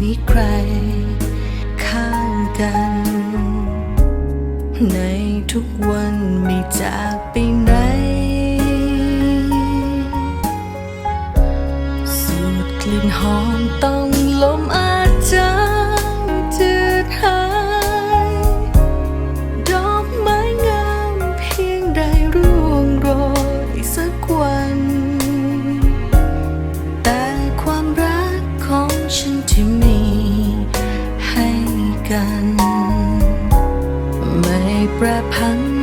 มีใคร ข้างกัน ในทุกวันไม่จากไปไหนสูดกลิ่นหอมต้อ ฉันที่มีให้กัน ไม่แปรพัน